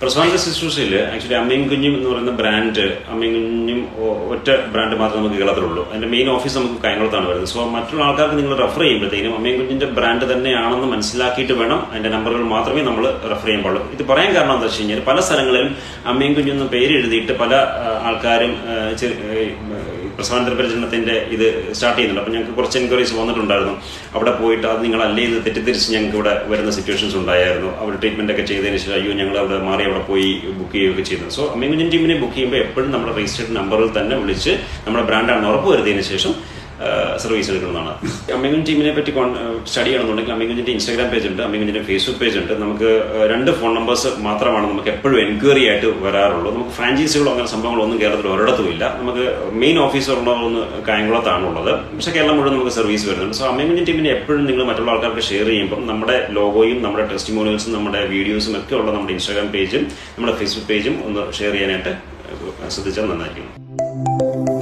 പ്രസവാനന്ദ ശുശ്രൂഷയിൽ ആക്ച്വലി അമ്മയും കുഞ്ഞും എന്ന് പറയുന്ന ബ്രാൻഡ് അമ്മയും കുഞ്ഞും ഒറ്റ ബ്രാൻഡ് മാത്രമേ നമുക്ക് കേരളത്തിലുള്ളൂ. അതിന്റെ മെയിൻ ഓഫീസ് നമുക്ക് കായംകുളത്താണ് വരുന്നത്. സോ മറ്റുള്ള ആൾക്കാർക്ക് നിങ്ങൾ റെഫർ ചെയ്യുമ്പോഴത്തേക്കും അമ്മയും കുഞ്ഞിന്റെ ബ്രാൻഡ് തന്നെയാണെന്ന് മനസ്സിലാക്കിയിട്ട് വേണം അതിന്റെ നമ്പറുകൾ മാത്രമേ നമ്മൾ റെഫർ ചെയ്യാൻ പാടുള്ളൂ. ഇത് പറയാൻ കാരണം എന്താ വെച്ച് കഴിഞ്ഞാൽ പല സ്ഥലങ്ങളിലും അമ്മയും കുഞ്ഞെന്ന് പേര് എഴുതിയിട്ട് പല ആൾക്കാരും പ്രസവാനന്തര പരിചരണത്തിന്റെ ഇത് സ്റ്റാർട്ട് ചെയ്യുന്നുണ്ട്. അപ്പോൾ ഞങ്ങൾക്ക് കുറച്ച് എൻക്വയറീസ് വന്നിട്ടുണ്ടായിരുന്നു. അവിടെ പോയിട്ട് അത് നിങ്ങളല്ലേ ഇത് തെറ്റിദ്ധരിച്ച് ഞങ്ങൾക്ക് ഇവിടെ വരുന്ന സിറ്റുവേഷൻസ് ഉണ്ടായിരുന്നു. അവർ ട്രീറ്റ്മെന്റ് ഒക്കെ ചെയ്തതിന് ശേഷം അയ്യോ ഞങ്ങൾ അവിടെ മാറി അവിടെ പോയി ബുക്ക് ചെയ്യുകയൊക്കെ ചെയ്തു. സോ അമ്മിങ്ങൻ ടീമിനെ ബുക്ക് ചെയ്യുമ്പോൾ എപ്പോഴും നമ്മുടെ രജിസ്റ്റേർഡ് നമ്പറിൽ തന്നെ വിളിച്ച് നമ്മുടെ ബ്രാൻഡാണ് ഉറപ്പ് വരുത്തിയതിന് ശേഷം സർവീസ് എടുക്കുന്നതാണ്. അമ്മിങ്ങൻ ടീമിനെ പറ്റി സ്റ്റഡി ചെയ്യണമെന്നുണ്ടെങ്കിൽ അമ്മിങ്ങഞ്ചിന്റെ ഇൻസ്റ്റാഗ്രാം പേജ് ഉണ്ട് അമ്മിങ്ങഞ്ചിന്റെ ഫേസ്ബുക്ക് പേജ് ഉണ്ട്. നമുക്ക് രണ്ട് ഫോൺ നമ്പേഴ്സ് മാത്രമാണ് നമുക്ക് എപ്പോഴും എൻക്വയറി ആയിട്ട് വരാറുള്ളൂ. നമുക്ക് ഫ്രാഞ്ചൈസികളോ അങ്ങനെ സംഭവങ്ങളൊന്നും കേരളത്തിൽ ഒരിടത്തും ഇല്ല. നമുക്ക് മെയിൻ ഓഫീസ് ഒന്ന് കായംകുളത്താണ് ഉള്ളത്. പക്ഷേ കേരളം മുഴുവൻ നമുക്ക് സർവീസ് വരുന്നുണ്ട്. സോ അമ്മിങ്ങൻ ടീമിനെ എപ്പോഴും നിങ്ങൾ മറ്റുള്ള ആൾക്കാർക്ക് ഷെയർ ചെയ്യുമ്പോൾ നമ്മുടെ ലോഗോയും നമ്മുടെ ടെസ്റ്റിമോണിയൽസും നമ്മുടെ വീഡിയോസും ഒക്കെ ഉള്ള നമ്മുടെ ഇൻസ്റ്റാഗ്രാം പേജും നമ്മുടെ ഫേസ്ബുക്ക് പേജും ഒന്ന് ഷെയർ ചെയ്യാനായിട്ട് ശ്രദ്ധിച്ചാൽ നന്നായിരിക്കും.